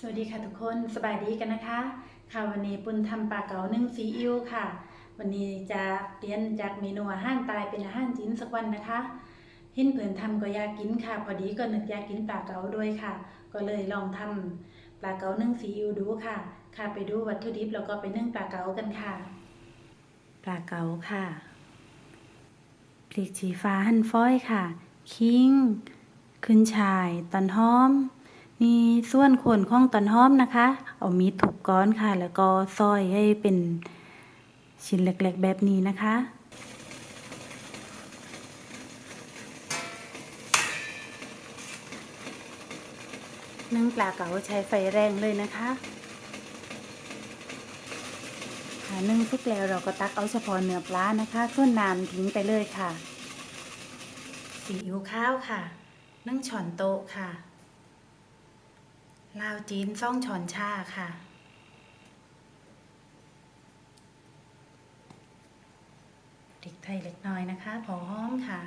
สวัสดีค่ะทุกคนสบายดีกันนะคะ ค่ะวันนี้ปุณทำปลาเก๋านึ่งซีอิ๊วค่ะ วันนี้จะเปลี่ยนจากเมนูอาหารตายเป็นอาหารจีนสักวันนะคะเห็นเพื่อนทำก็อยากกินค่ะ พอดีก็นึกอยากกินปลาเก๋าด้วยค่ะ ก็เลยลองทำปลาเก๋านึ่งซีอิ๊วดูค่ะ ค่ะไปดูวัตถุดิบแล้วก็ไปนึ่งปลาเก๋ากันค่ะ ปลาเก๋าค่ะพริกชี้ฟ้าหั่นฟ้อยค่ะ คิงขึ้นชายตันหอม มีส่วนขนของตันหอมนะคะ เอามีดถูกก้อนค่ะ แล้วก็ซอยให้เป็นชิ้นเล็กๆแบบนี้นะคะนึ่งปลาเก๋าใช้ไฟแรงเลยนะคะค่ะนึ่งสุกแล้วเราก็ตักเอาเฉพาะเนื้อปลานะคะส่วนน้ำทิ้งไปเลยค่ะซีอิ๊วข้าวค่ะ นึ่งช้อนโต๊ะค่ะ ลาวจีนซ่องช้อนชาค่ะ พริกไทยเล็กน้อยนะคะพอหอมค่ะ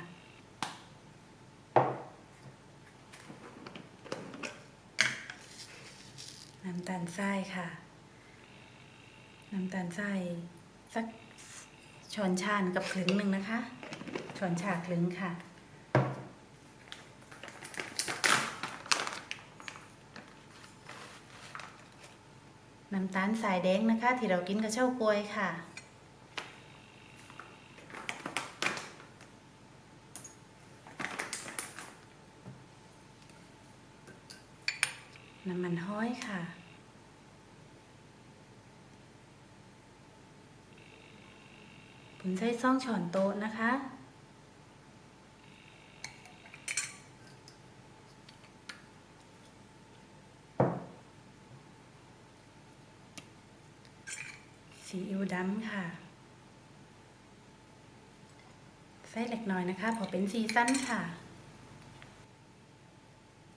น้ำตาลทรายค่ะ น้ำตาลทรายสักช้อนชากับครึ่งหนึ่งนะคะ ช้อนชาครึ่งค่ะ น้ำตาลสายแดงนะคะ ที่เรากินกับเช่ากล้วยค่ะ น้ำมันห้อยค่ะผมใช้ซ่องช้อนโต๊ะนะคะ ซีอิ๊วดำค่ะ ใส่เล็กน้อยนะคะ พอเป็นซีซั่นค่ะ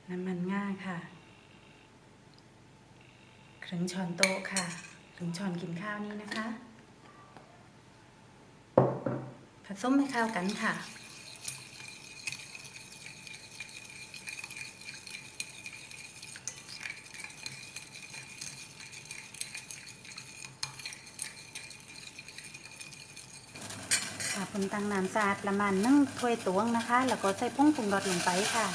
น้ำมันง่าค่ะครึ่งช้อนโต๊ะค่ะครึ่งช้อนกินข้าวนี้นะคะ ผสมให้เข้ากันค่ะ ผลตังน้ำสะอาดประมาณนึ่งถ้วยตวงนะคะ แล้วก็ใส่ผงปรุงรสลงไปค่ะ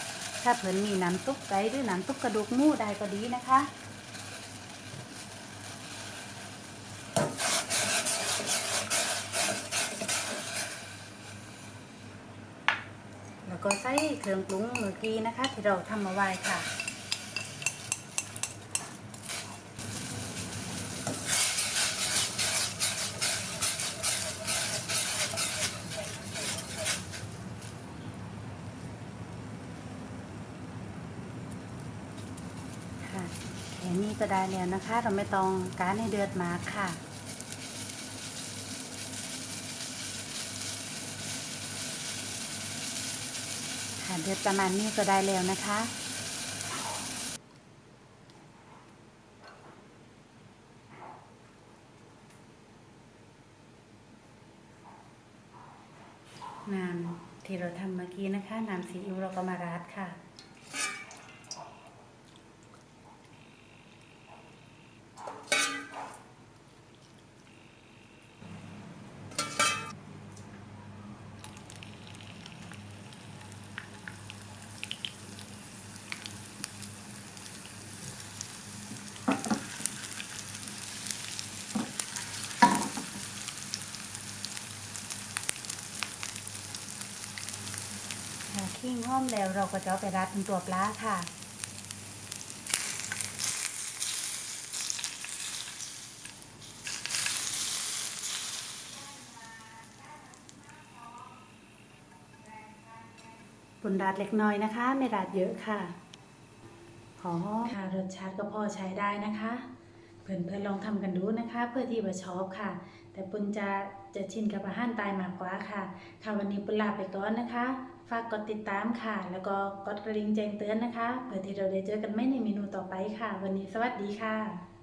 ถ้าเพิ่นมีน้ำซุปไก่หรือน้ำซุปกระดูกหมูได้ก็ดีนะคะแล้วก็ใส่เครื่องปรุงเมื่อกี้นะคะ ที่เราทำมาไว้ค่ะ ค่นี้ก็ได้แล้วนะคะ เราไม่ต้องการให้เดือดมากค่ะ ค่ะเดือดประมาณนี้ก็ได้แล้วนะคะน้ำที่เราทำเมื่อกี้นะคะน้ำซีอิ๊วเราก็มาราดค่ะ ขิ้งห้อมแล้วเราก็จะเอาไปรัดเป็นตัวปลาค่ะปนราดเล็กน้อยนะคะ ไม่ราดเยอะค่ะหอมค่ะรสชาติก็พอใช้ได้นะคะ เพื่อนเพื่อนๆลองทำกันดูนะคะ เพื่อที่ว่าชอบค่ะ แต่ปุณจะ จะชินกับอาหารตายมากกว่าค่ะค่ะวันนี้ปุลาไปก่อนนะคะ ฝากกดติดตามค่ะ แล้วก็กดกระดิ่งแจ้งเตือนนะคะ เพื่อที่เราได้เจอกันไม่ในเมนูต่อไปค่ะ วันนี้สวัสดีค่ะ